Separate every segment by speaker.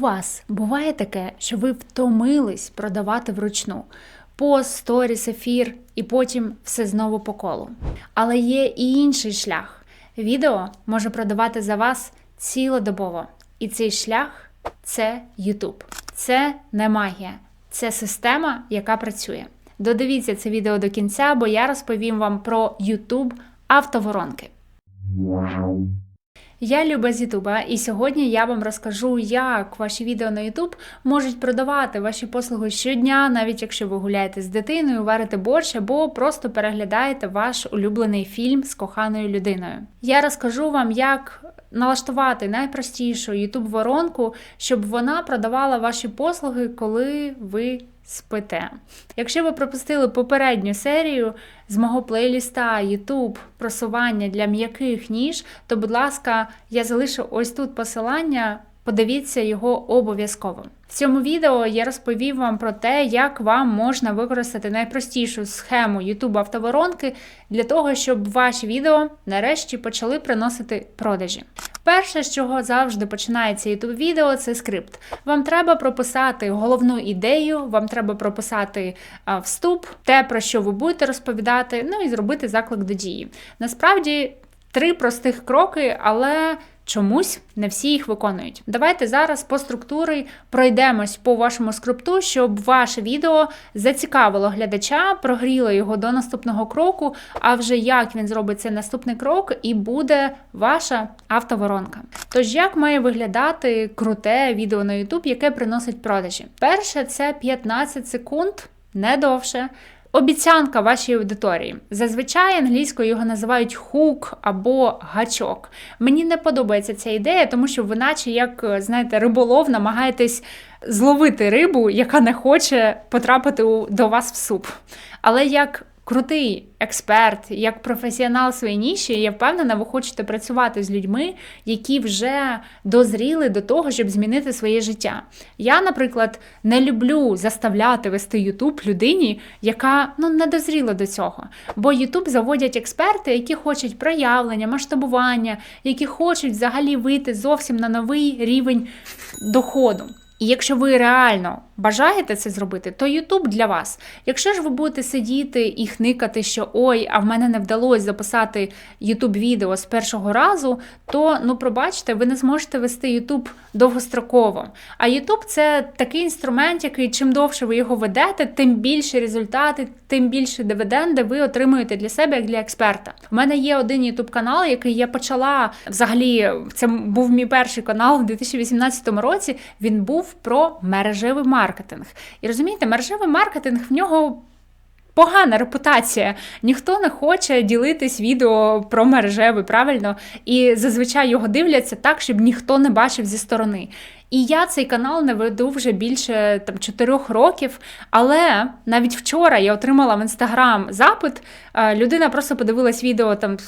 Speaker 1: вас буває таке, що ви втомились продавати вручну пост, сторіс, ефір, і потім все знову по колу. Але є і інший шлях. Відео може продавати за вас цілодобово. І цей шлях це YouTube. Це не магія, це система, яка працює. Додивіться це відео до кінця, бо я розповім вам про YouTube автоворонки. Я Люба з Ютуба, і сьогодні я вам розкажу, як ваші відео на Ютуб можуть продавати ваші послуги щодня, навіть якщо ви гуляєте з дитиною, варите борщ або просто переглядаєте ваш улюблений фільм з коханою людиною. Я розкажу вам, як налаштувати найпростішу youtube воронку щоб вона продавала ваші послуги, коли ви спите. Якщо ви пропустили попередню серію з мого плейліста YouTube просування для м'яких ніж, то, будь ласка, я залишу ось тут посилання. Подивіться його обов'язково. В цьому відео я розповів вам про те, як вам можна використати найпростішу схему YouTube автоворонки для того, щоб ваші відео нарешті почали приносити продажі. Перше, з чого завжди починається youtube відео, це скрипт. Вам треба прописати головну ідею, вам треба прописати вступ, те, про що ви будете розповідати, ну і зробити заклик до дії. Насправді. Три простих кроки, але чомусь не всі їх виконують. Давайте зараз по структурі пройдемось по вашому скрипту, щоб ваше відео зацікавило глядача, прогріло його до наступного кроку. А вже як він зробить цей наступний крок, і буде ваша автоворонка. Тож, як має виглядати круте відео на YouTube, яке приносить продажі? Перше, це 15 секунд, не довше. Обіцянка вашій аудиторії. Зазвичай англійською його називають хук або гачок. Мені не подобається ця ідея, тому що ви, наче, як знаєте, риболов, намагаєтесь зловити рибу, яка не хоче потрапити до вас в суп. Але як крутий експерт, як професіонал своєї ніші, я впевнена, ви хочете працювати з людьми, які вже дозріли до того, щоб змінити своє життя. Я, наприклад, не люблю заставляти вести Ютуб людині, яка ну не дозріла до цього. Бо Ютуб заводять експерти, які хочуть проявлення, масштабування, які хочуть взагалі вийти зовсім на новий рівень доходу. І якщо ви реально бажаєте це зробити, то YouTube для вас. Якщо ж ви будете сидіти і хникати, що ой, а в мене не вдалося записати YouTube відео з першого разу, то ну пробачте, ви не зможете вести YouTube довгостроково. А YouTube це такий інструмент, який чим довше ви його ведете, тим більше результати, тим більше дивіденди ви отримуєте для себе як для експерта. У мене є один YouTube канал, який я почала взагалі. Це був мій перший канал в 2018 році. Він був про мережевий маркетинг. І розумієте, мережевий маркетинг в нього. Погана репутація. Ніхто не хоче ділитись відео про мережевий, правильно? І зазвичай його дивляться так, щоб ніхто не бачив зі сторони. І я цей канал не веду вже більше там 4 років. Але навіть вчора я отримала в інстаграм запит. Е, людина просто подивилась відео там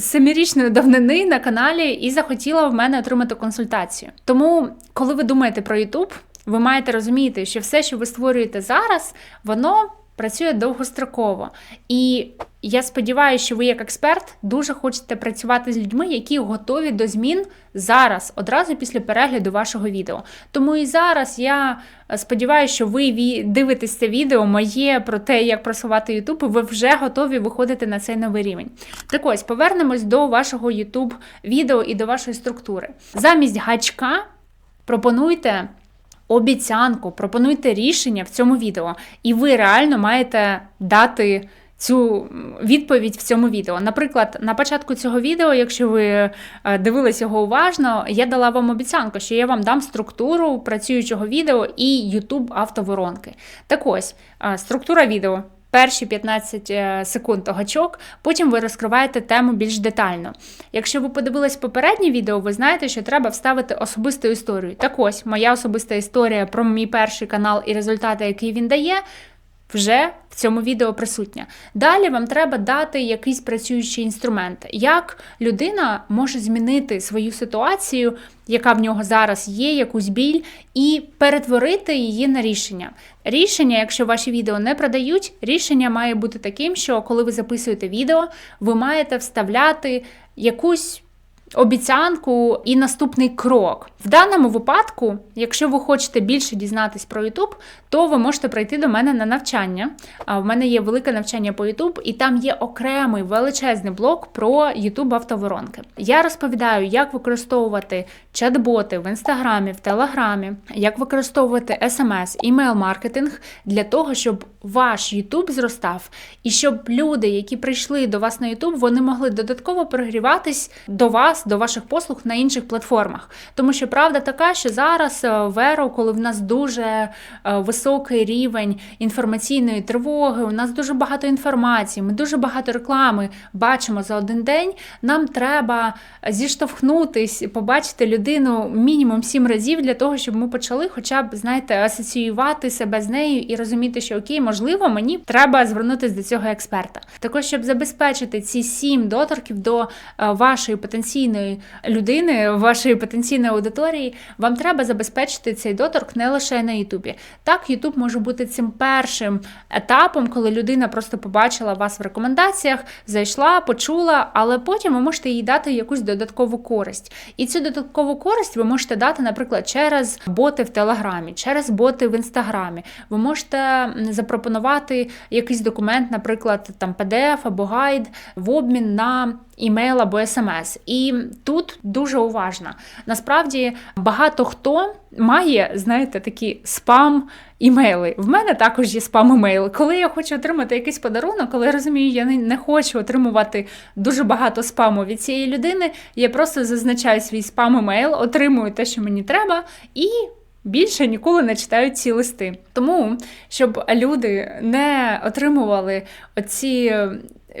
Speaker 1: семирічної давнини на каналі і захотіла в мене отримати консультацію. Тому, коли ви думаєте про YouTube, ви маєте розуміти, що все, що ви створюєте зараз, воно працює довгостроково. І я сподіваюся, що ви, як експерт, дуже хочете працювати з людьми, які готові до змін зараз, одразу після перегляду вашого відео. Тому і зараз я е, сподіваюся, що ви дивитесь це відео моє про те, як просувати YouTube, і ви вже готові виходити на цей новий рівень. Так ось повернемось до вашого YouTube відео і до вашої структури. Замість гачка пропонуйте обіцянку, пропонуйте рішення в цьому відео, і ви реально маєте дати. Цю відповідь в цьому відео. Наприклад, на початку цього відео, якщо ви е, дивились його уважно, я дала вам обіцянку, що я вам дам структуру працюючого відео і YouTube автоворонки. Так ось, е, структура відео перші 15 е, секунд гачок, потім ви розкриваєте тему більш детально. Якщо ви подивились попереднє відео, ви знаєте, що треба вставити особисту історію. Так ось, моя особиста історія про мій перший канал і результати, які він дає вже в цьому відео присутня. Далі вам треба дати якийсь працюючий інструмент, як людина може змінити свою ситуацію, яка в нього зараз є, якусь біль, і перетворити її на рішення. Рішення, якщо ваші відео не продають, рішення має бути таким, що коли ви записуєте відео, ви маєте вставляти якусь обіцянку і наступний крок. В даному випадку, якщо ви хочете більше дізнатись про YouTube, то ви можете прийти до мене на навчання. А в мене є велике навчання по YouTube, і там є окремий величезний блок про YouTube автоворонки. Я розповідаю, як використовувати чат-боти в інстаграмі, в телеграмі, як використовувати SMS, імейл-маркетинг для того, щоб ваш YouTube зростав, і щоб люди, які прийшли до вас на YouTube, вони могли додатково прогріватись до вас, до ваших послуг на інших платформах. Тому що правда така, що зараз е, в еру, коли в нас дуже е, високий рівень інформаційної тривоги, у нас дуже багато інформації, ми дуже багато реклами бачимо за один день. Нам треба зіштовхнутись, побачити людину мінімум сім разів для того, щоб ми почали, хоча б знаєте, асоціювати себе з нею і розуміти, що окей, можливо, мені треба звернутися до цього експерта. Також щоб забезпечити ці сім доторків до е, вашої потенційної людини, вашої потенційної аудиторії, вам треба забезпечити цей доторк не лише на Ютубі. Так, Ютуб може бути цим першим етапом, коли людина просто побачила вас в рекомендаціях, зайшла, почула, але потім ви можете їй дати якусь додаткову користь. І цю додаткову користь ви можете дати, наприклад, через боти в Телеграмі, через боти в інстаграмі. Ви можете запропонувати якийсь документ, наприклад, там PDF або гайд в обмін на імейл або смс. І тут дуже уважно. Насправді багато хто має, знаєте, такі спам. Імейли. В мене також є спам-емейл. Коли я хочу отримати якийсь подарунок, коли я розумію, я не хочу отримувати дуже багато спаму від цієї людини, я просто зазначаю свій спам-емейл, отримую те, що мені треба, і більше ніколи не читають ці листи. Тому, щоб люди не отримували оці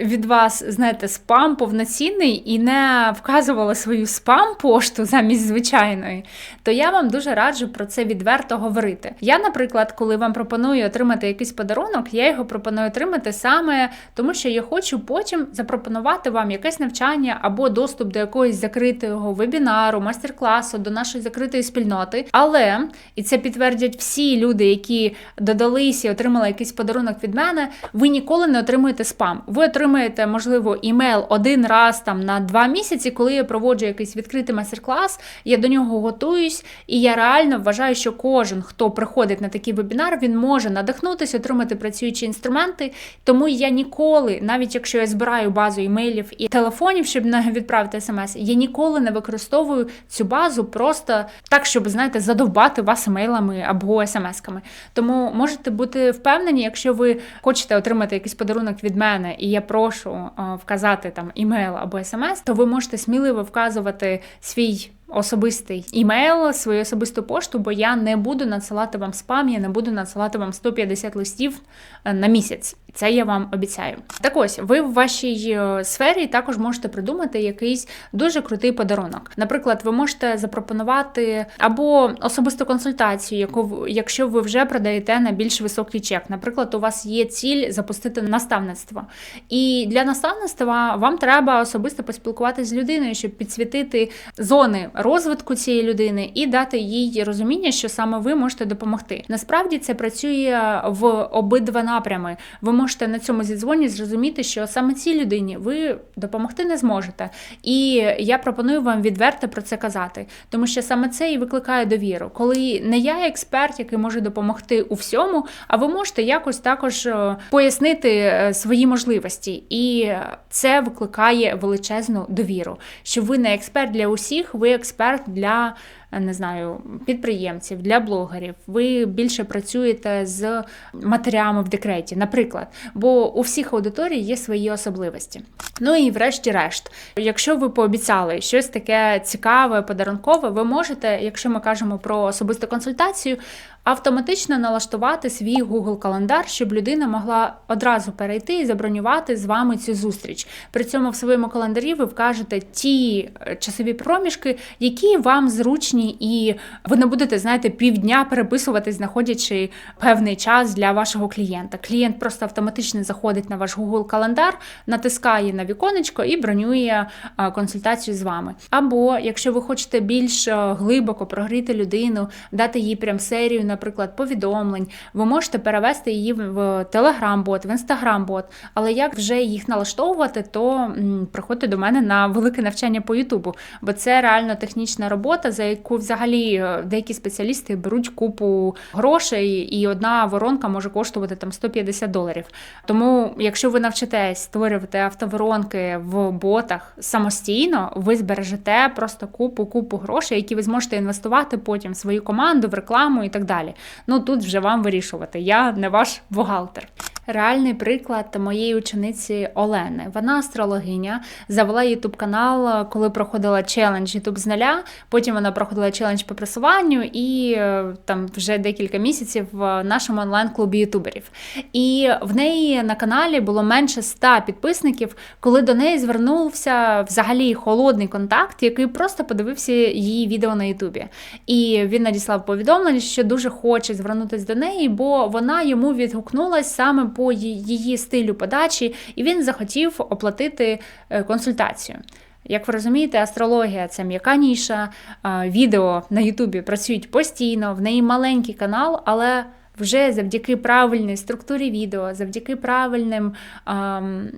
Speaker 1: від вас, знаєте, спам повноцінний і не вказували свою спам-пошту замість звичайної, то я вам дуже раджу про це відверто говорити. Я, наприклад, коли вам пропоную отримати якийсь подарунок, я його пропоную отримати саме тому, що я хочу потім запропонувати вам якесь навчання або доступ до якогось закритого вебінару, майстер-класу, до нашої закритої спільноти. Але, і це підтвердять всі люди, які додалися і отримали якийсь подарунок від мене, ви ніколи не отримуєте спам. Ви отримаєте, можливо, імейл один раз там на два місяці, коли я проводжу якийсь відкритий майстер-клас, я до нього готуюсь, і я реально вважаю, що кожен, хто приходить на такий вебінар, він може надихнутися, отримати працюючі інструменти. Тому я ніколи, навіть якщо я збираю базу імейлів і телефонів, щоб відправити смс, я ніколи не використовую цю базу просто так, щоб знаєте, задовбати вас емейлами або смс-ками. Тому можете бути впевнені, якщо ви хочете отримати якийсь подарунок від мене, і я прошу вказати там імейл або смс, то ви можете сміливо вказувати свій. Особистий імейл, свою особисту пошту, бо я не буду надсилати вам спам, я не буду надсилати вам 150 листів е, на місяць. Це я вам обіцяю. Так ось, ви в вашій е, сфері також можете придумати якийсь дуже крутий подарунок. Наприклад, ви можете запропонувати або особисту консультацію, яку якщо ви вже продаєте на більш високий чек. Наприклад, у вас є ціль запустити наставництво. І для наставництва вам треба особисто поспілкуватися з людиною, щоб підсвітити зони розвитку цієї людини і дати їй розуміння, що саме ви можете допомогти. Насправді це працює в обидва напрями. Ви можете на цьому зідзвоні зрозуміти, що саме цій людині ви допомогти не зможете. І я пропоную вам відверто про це казати, тому що саме це і викликає довіру, коли не я експерт, який може допомогти у всьому, а ви можете якось також е, пояснити е, свої можливості. І це викликає величезну довіру, що ви не експерт для усіх, ви експерт для не знаю, підприємців, для блогерів. Ви більше працюєте з матерями в декреті, наприклад, бо у всіх аудиторій є свої особливості. Ну і врешті-решт, якщо ви пообіцяли щось таке цікаве, подарункове, ви можете, якщо ми кажемо про особисту консультацію, автоматично налаштувати свій Google календар, щоб людина могла одразу перейти і забронювати з вами цю зустріч. При цьому в своєму календарі ви вкажете ті е, часові проміжки, які вам зручні зручні, і ви не будете, знаєте, півдня переписуватись, знаходячи певний час для вашого клієнта. Клієнт просто автоматично заходить на ваш Google календар, натискає на віконечко і бронює консультацію з вами. Або якщо ви хочете більш глибоко прогріти людину, дати їй прям серію, наприклад, повідомлень, ви можете перевести її в Telegram-бот, в Instagram-бот. Але як вже їх налаштовувати, то приходьте до мене на велике навчання по Ютубу, бо це реально технічна робота, за яку взагалі е, деякі спеціалісти беруть купу грошей, і одна воронка може коштувати там 150 доларів. Тому, якщо ви навчитесь створювати автоворонки в ботах самостійно, ви збережете просто купу купу грошей, які ви зможете інвестувати потім в свою команду, в рекламу і так далі. Ну тут вже вам вирішувати. Я не ваш бухгалтер. Реальний приклад моєї учениці Олени. Вона астрологиня, завела ютуб канал, коли проходила челендж Ютуб з нуля. Потім вона проходила челендж по просуванню і е, там вже декілька місяців в нашому онлайн-клубі ютуберів. І в неї на каналі було менше 100 підписників, коли до неї звернувся взагалі холодний контакт, який просто подивився її відео на Ютубі. І він надіслав повідомлення, що дуже хоче звернутися до неї, бо вона йому відгукнулась саме по її стилю подачі, і він захотів оплатити е, консультацію. Як ви розумієте, астрологія це м'яка ніша, відео на Ютубі працюють постійно, в неї маленький канал, але вже завдяки правильній структурі відео, завдяки правильним ем,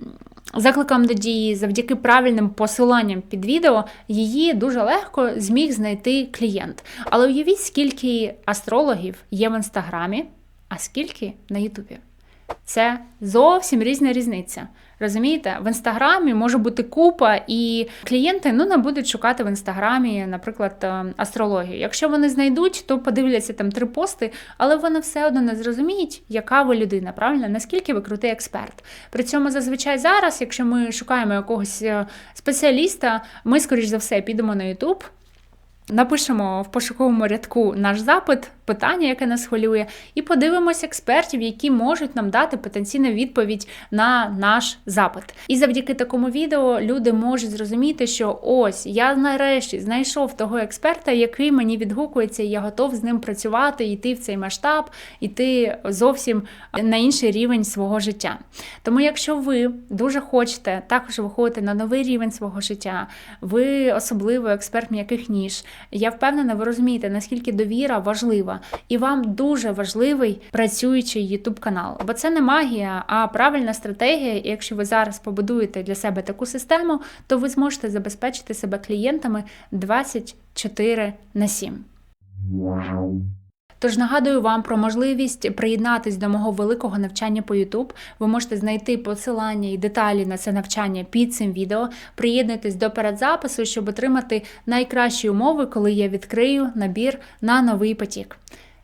Speaker 1: закликам до дії, завдяки правильним посиланням під відео, її дуже легко зміг знайти клієнт. Але уявіть, скільки астрологів є в інстаграмі, а скільки на Ютубі. Це зовсім різна різниця. Розумієте, в інстаграмі може бути купа, і клієнти ну не будуть шукати в інстаграмі, наприклад, е, астрологію. Якщо вони знайдуть, то подивляться там три пости, але вони все одно не зрозуміють, яка ви людина, правильно? Наскільки ви крутий експерт. При цьому зазвичай зараз, якщо ми шукаємо якогось е, спеціаліста, ми, скоріш за все, підемо на YouTube. Напишемо в пошуковому рядку наш запит, питання, яке нас хвилює, і подивимося експертів, які можуть нам дати потенційну відповідь на наш запит. І завдяки такому відео люди можуть зрозуміти, що ось я нарешті знайшов того експерта, який мені відгукується, і я готов з ним працювати, йти в цей масштаб, йти зовсім на інший рівень свого життя. Тому, якщо ви дуже хочете також виходити на новий рівень свого життя, ви особливо експерт м'яких ніж. Я впевнена, ви розумієте, наскільки довіра важлива, і вам дуже важливий працюючий YouTube канал. Бо це не магія, а правильна стратегія. І якщо ви зараз побудуєте для себе таку систему, то ви зможете забезпечити себе клієнтами 24 на 7. Тож нагадую вам про можливість приєднатись до мого великого навчання по YouTube. Ви можете знайти посилання і деталі на це навчання під цим відео. Приєднуйтесь до передзапису, щоб отримати найкращі умови, коли я відкрию набір на новий потік.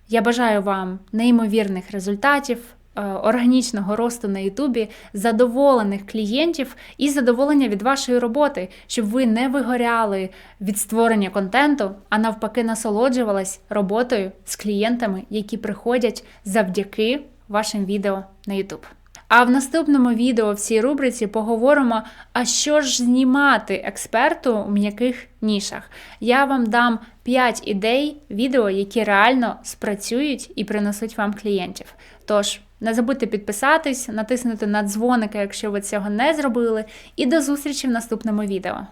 Speaker 1: Я бажаю вам неймовірних результатів. Е, Органічного росту на Ютубі, задоволених клієнтів і задоволення від вашої роботи, щоб ви не вигоряли від створення контенту, а навпаки насолоджувались роботою з клієнтами, які приходять завдяки вашим відео на YouTube. А в наступному відео в цій рубриці поговоримо, а що ж знімати експерту в м'яких нішах. Я вам дам 5 ідей відео, які реально спрацюють і принесуть вам клієнтів. Тож, не забудьте підписатись, натиснути на дзвоника, якщо ви цього не зробили, і до зустрічі в наступному відео.